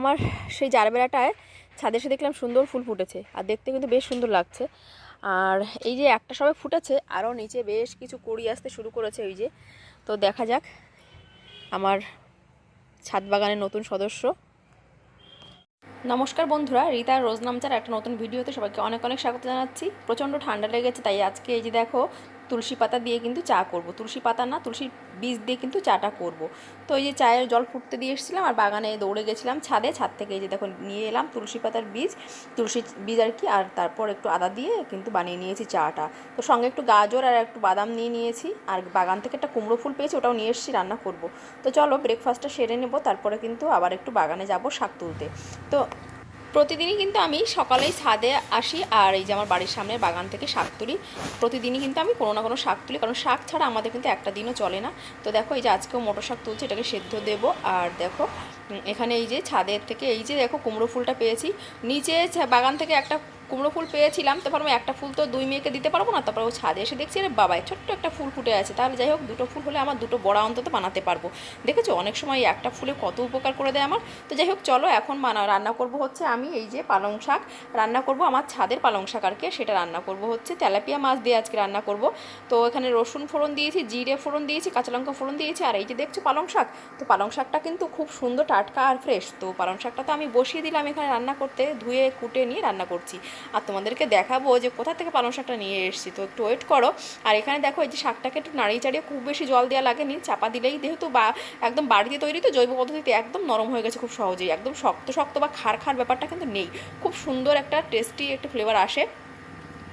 আমার সেই জারবেলাটায় ছাদে এসে দেখলাম সুন্দর ফুল ফুটেছে। আর দেখতে কিন্তু বেশ সুন্দর লাগছে। আর এই যে একটা সবে ফুটেছে আরও নিচে বেশ কিছু কড়ি আসতে শুরু করেছে ওই যে। তো দেখা যাক আমার ছাদ বাগানের নতুন সদস্য। নমস্কার বন্ধুরা, রীতা রোজ নামচার একটা নতুন ভিডিওতে সবাইকে অনেক অনেক স্বাগত জানাচ্ছি। প্রচণ্ড ঠান্ডা লেগেছে, তাই আজকে এই যে দেখো তুলসী পাতা দিয়ে কিন্তু চা করব। তুলসী পাতা না, তুলসীর বীজ দিয়ে কিন্তু চাটা করব। তো এই যে চায়ের জল ফুটতে দিয়ে এসেছিলাম আর বাগানে দৌড়ে গেছিলাম ছাদে, ছাদ থেকে এই যে দেখো নিয়ে এলাম তুলসী পাতার বীজ। তুলসী বীজ আর কি, আর তারপর একটু আদা দিয়ে কিন্তু বানিয়ে নিয়েছি চাটা। তো সঙ্গে একটু গাজর আর একটু বাদাম নিয়ে নিয়েছি। আর বাগান থেকে একটা কুমড়ো ফুল পেয়েছি, ওটাও নিয়ে এসেছি, রান্না করব। তো চলো ব্রেকফাস্টটা সেরে নেব, তারপরে কিন্তু আবার একটু বাগানে যাব শাক তুলতে। তো প্রতিদিনই কিন্তু আমি সকালেই ছাদে আসি আর এই যে আমার বাড়ির সামনে বাগান থেকে শাক তুলি। প্রতিদিনই কিন্তু আমি কোনো না কোনো শাক তুলি, কারণ শাক ছাড়া আমাদের কিন্তু একটা দিনও চলে না। তো দেখো এই যে আজকেও মোটর শাক তুলছে, এটাকে সেদ্ধ দেবো। আর দেখো এখানে এই যে ছাদের থেকে এই যে দেখো কুমড়ো ফুলটা পেয়েছি। নিচে বাগান থেকে একটা কুমড়ো ফুল পেয়েছিলাম, তো ভাবলাম একটা ফুল তো দুই মেয়েকে দিতে পারব না, তারপর ও ছাদে এসে দেখছি, আরে বাবাই, ছোট্ট একটা ফুল ফুটে আছে, তাহলে যাই হোক, দুটো ফুল হলে আমার দুটো বড়া অন্তত বানাতে পারব। দেখেছ, অনেক সময় একটা ফুলে কত উপকার করে দেয় আমার। তো যাই হোক, চলো এখন মানা রান্না করব হচ্ছে আমি, এই যে পালং শাক, রান্না করব আমার ছাদের পালং শাক আর কি সেটা রান্না করব হচ্ছে তেলাপিয়া মাছ দিয়ে আজকে রান্না করব। তো এখানে রসুন ফোড়ন দিয়েছি, জিরে ফোড়ন দিয়েছি, কাঁচা লঙ্কা ফোড়ন দিয়েছি, আর এই যে দেখছ পালং শাক, তো পালং শাকটা কিন্তু খুব সুন্দর টাটকা আর ফ্রেশ, তো পালং শাকটা তো আমি বসিয়ে দিলাম এখানে রান্না করতে, ধুয়ে, কুটে নিয়ে রান্না করছি। আর তোমাদেরকে দেখাবো যে কোথা থেকে পালং শাকটা নিয়ে এসেছি। তো একটু ওয়েট করো। আর এখানে দেখো, এই যে শাকটাকে একটু নাড়িয়ে চাড়িয়ে খুব বেশি জল দেওয়া লাগেনি। চাপা দিলেই যেহেতু বা একদম বাড়িতে তৈরি, তো জৈব পদ্ধতিতে একদম নরম হয়ে গেছে খুব সহজেই। একদম শক্ত শক্ত বা খার খার ব্যাপারটা কিন্তু নেই। খুব সুন্দর একটা টেস্টি একটা ফ্লেভার আসে।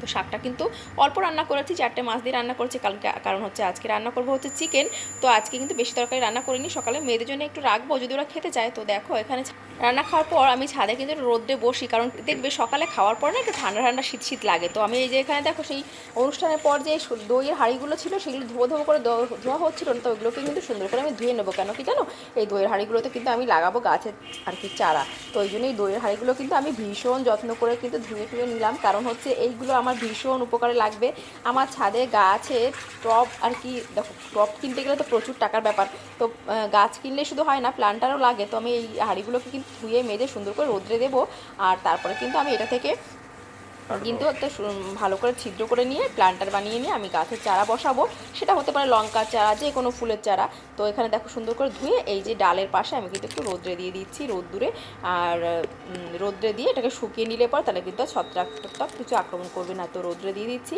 তো শাকটা কিন্তু অল্প রান্না করেছি, চারটে মাছ দিয়ে রান্না করেছি। কালকে কারণ হচ্ছে আজকে রান্না করব হচ্ছে চিকেন তো আজকে কিন্তু বেশি তরকারি রান্না করিনি। সকালে মেয়েদের জন্য একটু রাখব, যদি ওরা খেতে চায়। তো দেখো, এখানে রান্না খাওয়ার পর আমি ছাদে কিন্তু রোদ্রে বসি, কারণ দেখবে সকালে খাওয়ার পর না একটু ঠান্ডা ঠান্ডা শীত শীত লাগে। তো আমি এই যে এখানে দেখো সেই অনুষ্ঠানের পর যে দইয়ের হাঁড়িগুলো ছিল সেগুলো ধোয়া ধোয়া করে ধোয়া হচ্ছিল না, তো ওইগুলোকে কিন্তু সুন্দর করে আমি ধুয়ে নেব। কেন কি জানো? এই দইয়ের হাঁড়িগুলোতে কিন্তু আমি লাগাবো গাছের আর কি চারা। তো ওই জন্য এই দইয়ের হাঁড়িগুলো কিন্তু আমি ভীষণ যত্ন করে কিন্তু ধুয়ে টুয়ে নিলাম। কারণ হচ্ছে এইগুলো আমার ভীষণ উপকারে লাগবে। আমার ছাদে গাছে টব আর কি, দেখো টব কিনতে গেলে তো প্রচুর টাকার ব্যাপার। তো গাছ কিনলে শুধু হয় না প্ল্যান্টারও লাগে। তো আমি এই হাঁড়িগুলোকে কিন্তু ধুয়ে মেজে সুন্দর করে রোদ্রে দেবো। আর তারপরে কিন্তু আমি এটা থেকে কিন্তু একটা ভালো করে ছিদ্র করে নিয়ে প্ল্যান্টার বানিয়ে নিয়ে আমি গাছের চারা বসাবো। সেটা হতে পারে লঙ্কার চারা, যে কোনো ফুলের চারা। তো এখানে দেখো সুন্দর করে ধুয়ে এই যে ডালের পাশে আমি কিন্তু একটু রোদ্রে দিয়ে দিচ্ছি, রোদ্দুরে। আর রোদ্রে দিয়ে এটাকে শুকিয়ে নিলে পর তাহলে কিন্তু ছত্রাক টত্রাক কিছু আক্রমণ করবে না। তো রোদ্রে দিয়ে দিচ্ছি।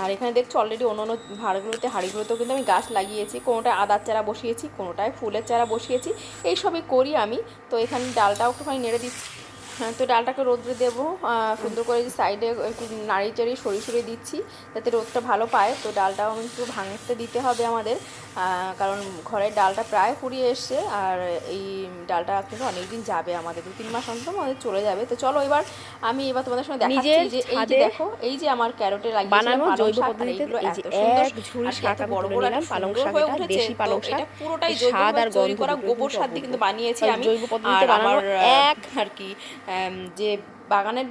আর এখানে দেখছ অলরেডি অন্য অন্য ভাড়গুলোতে, হাঁড়িগুলোতেও কিন্তু আমি গাছ লাগিয়েছি। কোনোটায় আদার চারা বসিয়েছি, কোনোটায় ফুলের চারা বসিয়েছি। এইসবই করি আমি। তো এখানে ডালটাও একটুখানি নেড়ে দিচ্ছি। তো ডালটাকে রোদ্রে দেবো সুন্দর করে যে সাইডে একটু নাড়িয়ে চাড়িয়ে সরিয়ে সরিয়ে দিচ্ছি যাতে রোদটা ভালো পায় তো ডালটাও আমি একটু ভাঙতে দিতে হবে আমাদের কারণ ঘরের ডালটা প্রায় ফুরিয়ে এসছে আর এই ডালটা কিন্তু অনেকদিন যাবে আমাদের দু তিন মাস অন্তর আমাদের চলে যাবে তো চলো এবার আমি এবার তোমাদের সঙ্গে দেখাচ্ছি নিজের যে এই যে দেখো এই যে আমার ক্যারোটে লাগিয়েছিলাম জৈব পদ্ধতিতে এই যে এক ঝুড়ি শাক বড় বড় পালং শাক হয়ে এটা, উঠেছে। দেশি পালং এটা শাক। পুরোটাই জৈব আর তৈরি করা গোবর সার দিয়ে কিন্তু বানিয়েছি আমি জৈব পদ্ধতিতে আর বানানো আমার এক আর কি যে বাগানের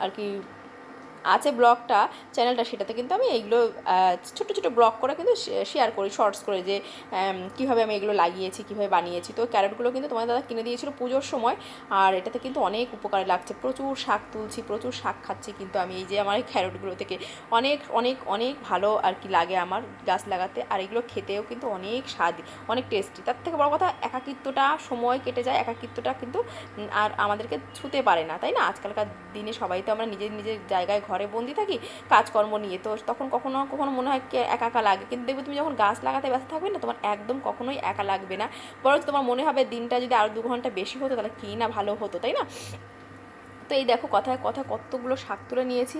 আর কি আছে ব্লগটা চ্যানেলটা সেটাতে কিন্তু আমি এইগুলো ছোট ছোট ব্লগ করে কিন্তু শেয়ার করি শর্টস করে যে কীভাবে আমি এগুলো লাগিয়েছি, কীভাবে বানিয়েছি। তো ক্যারেটগুলো কিন্তু তোমার দাদা কিনে দিয়েছিল পুজোর সময়, আর এটাতে কিন্তু অনেক উপকারে লাগছে। প্রচুর শাক তুলছি, প্রচুর শাক খাচ্ছি কিন্তু আমি এই যে আমার এই ক্যারেটগুলো থেকে অনেক অনেক অনেক ভালো আর কি লাগে আমার গাছ লাগাতে, আর এগুলো খেতেও কিন্তু অনেক স্বাদ অনেক টেস্টি তার থেকে বড় কথা, একাকিত্বটা সময় কেটে যায়, একাকিত্বটা কিন্তু আর আমাদেরকে ছুতে পারে না, তাই না? আজকালকার দিনে সবাই তো আমরা নিজের নিজের জায়গায় ঘরে বন্দি থাকি, কাজকর্ম নিয়ে। তো তখন কখনো কখনো মনে হয় কি একা একা লাগে। কিন্তু দেখবে তুমি যখন গাছ লাগাতে ব্যস্ত থাকবে না, তোমার একদম কখনোই একা লাগবে না। বরং তোমার মনে হবে দিনটা যদি আরও দু ঘণ্টা বেশি হতো, তাহলে কী না ভালো হতো, তাই না? তো এই দেখো কথায় কথা কতগুলো শাক তুলে নিয়েছি।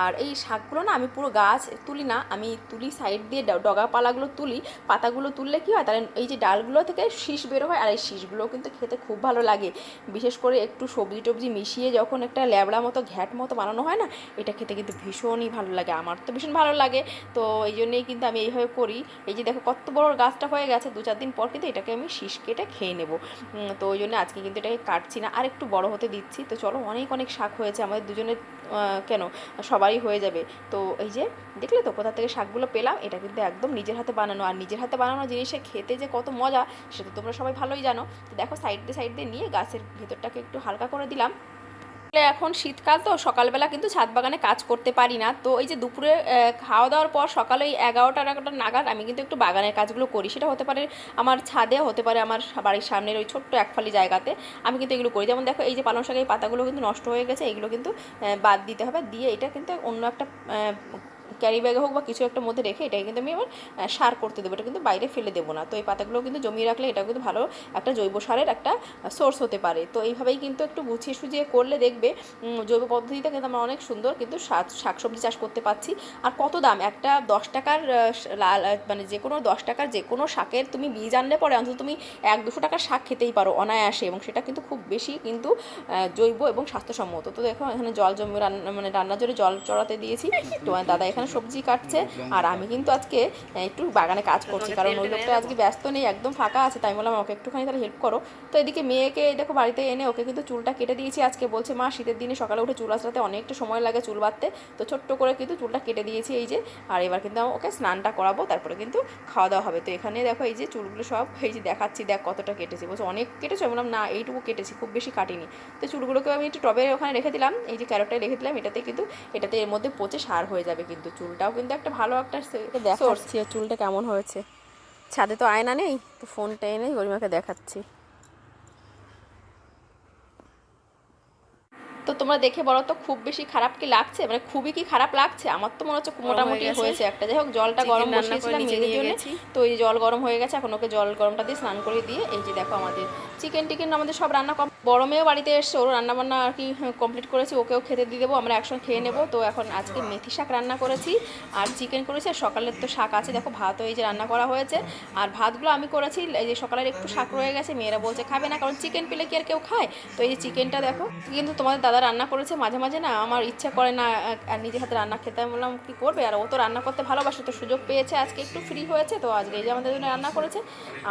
আর এই শাকগুলো না আমি পুরো গাছ তুলি না, আমি তুলি সাইড দিয়ে ডগা পালাগুলো তুলি, পাতাগুলো তুললে কী হয় তাহলে এই যে ডালগুলো থেকে শীষ বেরো হয় আর এই শীষগুলো কিন্তু খেতে খুব ভালো লাগে। বিশেষ করে একটু সবজি টবজি মিশিয়ে যখন একটা ল্যাবড়া মতো, ঘ্যাট মতো বানানো হয় না, এটা খেতে কিন্তু ভীষণই ভালো লাগে, আমার তো ভীষণ ভালো লাগে। তো এই জন্যেই কিন্তু আমি এইভাবে করি। এই যে দেখো কত বড় গাছটা হয়ে গেছে, দু চার দিন পর কিন্তু এটাকে আমি শীষ কেটে খেয়ে নেব। তো ওই জন্য আজকে কিন্তু এটাকে কাটছি না আর একটু বড় হতে দিচ্ছি। তো চলো অনেক অনেক অনেক শাক হয়েছে, আমাদের দুজনের কেন? সবারই হয়ে যাবে। তো এই যে, দেখলে তো কোথা থেকে শাকগুলো পেলাম? এটা কিন্তু একদম নিজের হাতে বানানো। আর নিজের হাতে বানানো জিনিসে খেতে যে কত মজা, সেটা তোমরা সবাই ভালোই জানো। তো দেখো সাইড দিয়ে সাইড দিয়ে নিয়ে গাছের ভেতরটাকে একটু হালকা করে দিলাম। এখন শীতকাল তো, সকালবেলা কিন্তু ছাদ বাগানে কাজ করতে পারি না। তো এই যে দুপুরে খাওয়া দাওয়ার পর সকালে ওই এগারোটা এগারোটা নাগাদ আমি কিন্তু একটু বাগানের কাজগুলো করি। সেটা হতে পারে আমার ছাদে, হতে পারে আমার বাড়ির সামনের ওই ছোট্ট একফালি জায়গাতে। আমি কিন্তু এগুলো করি। যেমন দেখো, এই যে পালং শাকের পাতাগুলো কিন্তু নষ্ট হয়ে গেছে। এগুলো কিন্তু বাদ দিতে হবে। দিয়ে এটা কিন্তু অন্য একটা ক্যারি ব্যাগে হোক বা কিছু একটা মধ্যে রেখে এটাকে কিন্তু আমি আহ, সার করতে দেবো। এটা কিন্তু বাইরে ফেলে দেবো না। তো এই পাতাগুলো কিন্তু জমিয়ে রাখলে এটা কিন্তু ভালো একটা জৈব সারের একটা সোর্স হতে পারে। তো এইভাবেই কিন্তু একটু গুছিয়ে সুজিয়ে করলে দেখবে জৈব পদ্ধতিতে কিন্তু আমরা অনেক সুন্দর কিন্তু শাক শাকসবজি চাষ করতে পারছি। আর কত দাম? একটা দশ টাকার লাল মানে যে কোনো দশ টাকার যে কোনো শাকের তুমি বীজ আনলে পরে অন্তত তুমি এক দুশো টাকার শাক খেতেই পারো অনায়াসে এবং সেটা কিন্তু খুব বেশি কিন্তু জৈব এবং স্বাস্থ্যসম্মত। তো দেখো এখানে জল জমে রান্না মানে রান্নার জন্য জল চড়াতে দিয়েছি। তোমার দাদা এখানে সবজি কাটছে। আর আমি কিন্তু আজকে একটু বাগানে কাজ করছি। কারণ ওই লোকটা আজকে ব্যস্ত নেই একদম ফাঁকা আছে তাই বললাম ওকে একটুখানি তাহলে হেল্প করো। তো এদিকে মেয়েকে দেখো বাড়িতে এনে ওকে কিন্তু চুলটা কেটে দিয়েছি আজকে। বলছে মা শীতের দিনে সকালে উঠে চুল আসতে অনেকটা সময় লাগে চুল বাঁধতে। তো ছোট্ট করে কিন্তু চুলটা কেটে দিয়েছি এই যে। আর এবার কিন্তু ওকে স্নানটা করাবো তারপরে কিন্তু খাওয়া দাওয়া হবে। তো এখানে দেখো এই যে চুলগুলো সব এই যে দেখাচ্ছি দেখ কতটা কেটেছি। বলছে অনেক কেটেছে? বললাম না এইটুকু কেটেছি খুব বেশি কাটিনি। তো চুলগুলোকে আমি একটু টবে ওখানে রেখে দিলাম এই যে ক্যারোটায় রেখে দিলাম এটাতে কিন্তু এটাতে এর মধ্যে পচে সার হয়ে যাবে কিন্তু। চুলটাও কিন্তু একটা ভালো একটা দেখাচ্ছি চুলটা কেমন হয়েছে? ছাদে তো আয়না নেই তো ফোনটা এনে গরিমাকে দেখাচ্ছি। তো তোমরা দেখে বলো তো খুব বেশি খারাপ কি লাগছে? মানে খুবই কি খারাপ লাগছে? আমার তো মনে হচ্ছে মোটামুটি হয়েছে একটা। যাই হোক জলটা গরম বসিয়েছিলাম মেয়েদের জন্য। তো এই জল গরম হয়ে গেছে এখন ওকে জল গরমটা দিয়ে স্নান করে দিয়ে এই যে দেখো আমাদের। চিকেন টিকেন আমাদের সব রান্না কম বড় মেয়েও বাড়িতে এসছে ওর রান্নাবান্না আর কি কমপ্লিট করেছি, ওকেও খেতে দিয়ে দেবো, আমরা একসঙ্গে খেয়ে নেব। তো এখন আজকে মেথি শাক রান্না করেছি আর চিকেন করেছি, আর সকালের তো শাক আছে, দেখো ভাতও এই যে রান্না করা হয়েছে। আর ভাতগুলো আমি করেছি, এই যে সকালের একটু শাক রয়ে গেছে, মেয়েরা বলছে খাবে না, কারণ চিকেন পেলে কি আর কেউ খায়? তো এই যে চিকেনটা দেখো, কিন্তু তোমাদের দাদা রান্না করেছে মাঝে মাঝে না, আমার ইচ্ছা করে না, আর নিজের হাতে রান্না খেতে, আমি বললাম, কি করবে? আর ও তো রান্না করতে ভালোবাসে, তো সুযোগ পেয়েছে, আজকে একটু ফ্রি হয়েছে, তো আজকে এই যে আমাদের জন্য রান্না করেছে।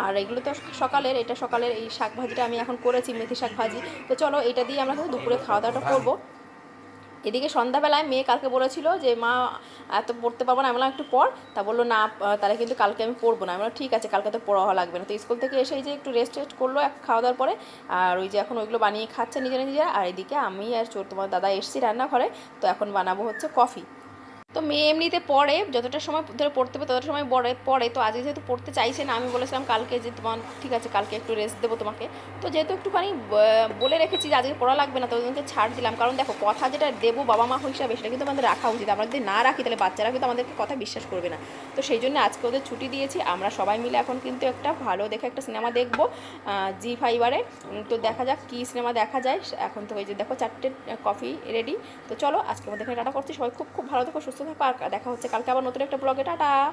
আর এগুলো তো সকালের, এটা সকালের এই শাক ভাজিটা আমি এখন করেছি, মেথি শাক ভাজি। তো চলো এটা দিয়ে আমরা কিন্তু দুপুরে খাওয়া দাওয়াটা করব। এদিকে সন্ধ্যাবেলায় মেয়ে কালকে বলেছিল যে মা এত পড়তে পারব না। আমি একটু পর তা বলল না তাহলে কিন্তু কালকে আমি পড়ব না। আমি বললাম ঠিক আছে কালকে তো পড়া হওয়া লাগবে না। তো স্কুল থেকে এসে যে একটু রেস্ট টেস্ট করল এক খাওয়া দাওয়ার পরে আর ওই যে এখন ওইগুলো বানিয়ে খাচ্ছে নিজেরা নিজেরা। আর এদিকে আমি আর চোর তোমার দাদা এসছি রান্নাঘরে। তো এখন বানাবো হচ্ছে কফি তো মেয়ে এমনিতে পড়ে, যতটা সময় ধরে পড়তে হবে ততটা সময় পড়ে পড়ে। তো আজকে যেহেতু পড়তে চাইছে না, আমি বলেছিলাম কালকে যে তোমার, ঠিক আছে, কালকে একটু রেস্ট দেবো তোমাকে। তো যেহেতু একটুখানি বলে রেখেছি যে আজকে পড়া লাগবে না, তো ওদেরকে ছাড় দিলাম। কারণ দেখো, কথা যেটা দেবো বাবা মা হিসাবে, সেটা কিন্তু আমাদের রাখা উচিত। আমরা যদি না রাখি, তাহলে বাচ্চারা কিন্তু আমাদেরকে কথা বিশ্বাস করবে না। তো সেই জন্য আজকে ওদের ছুটি দিয়েছি। আমরা সবাই মিলে এখন কিন্তু একটা ভালো দেখে একটা সিনেমা দেখব জি ফাইবারে তো দেখা যাক কী সিনেমা দেখা যায়। এখন তো ওই যে দেখো চারটে কফি রেডি তো চলো, আজকে আমাদের এখানে টাটা করছি। সবাই খুব খুব ভালো থেকো। সুস্থ থাকো আর দেখা হচ্ছে কালকে আবার নতুন একটা ব্লগে। টাটা!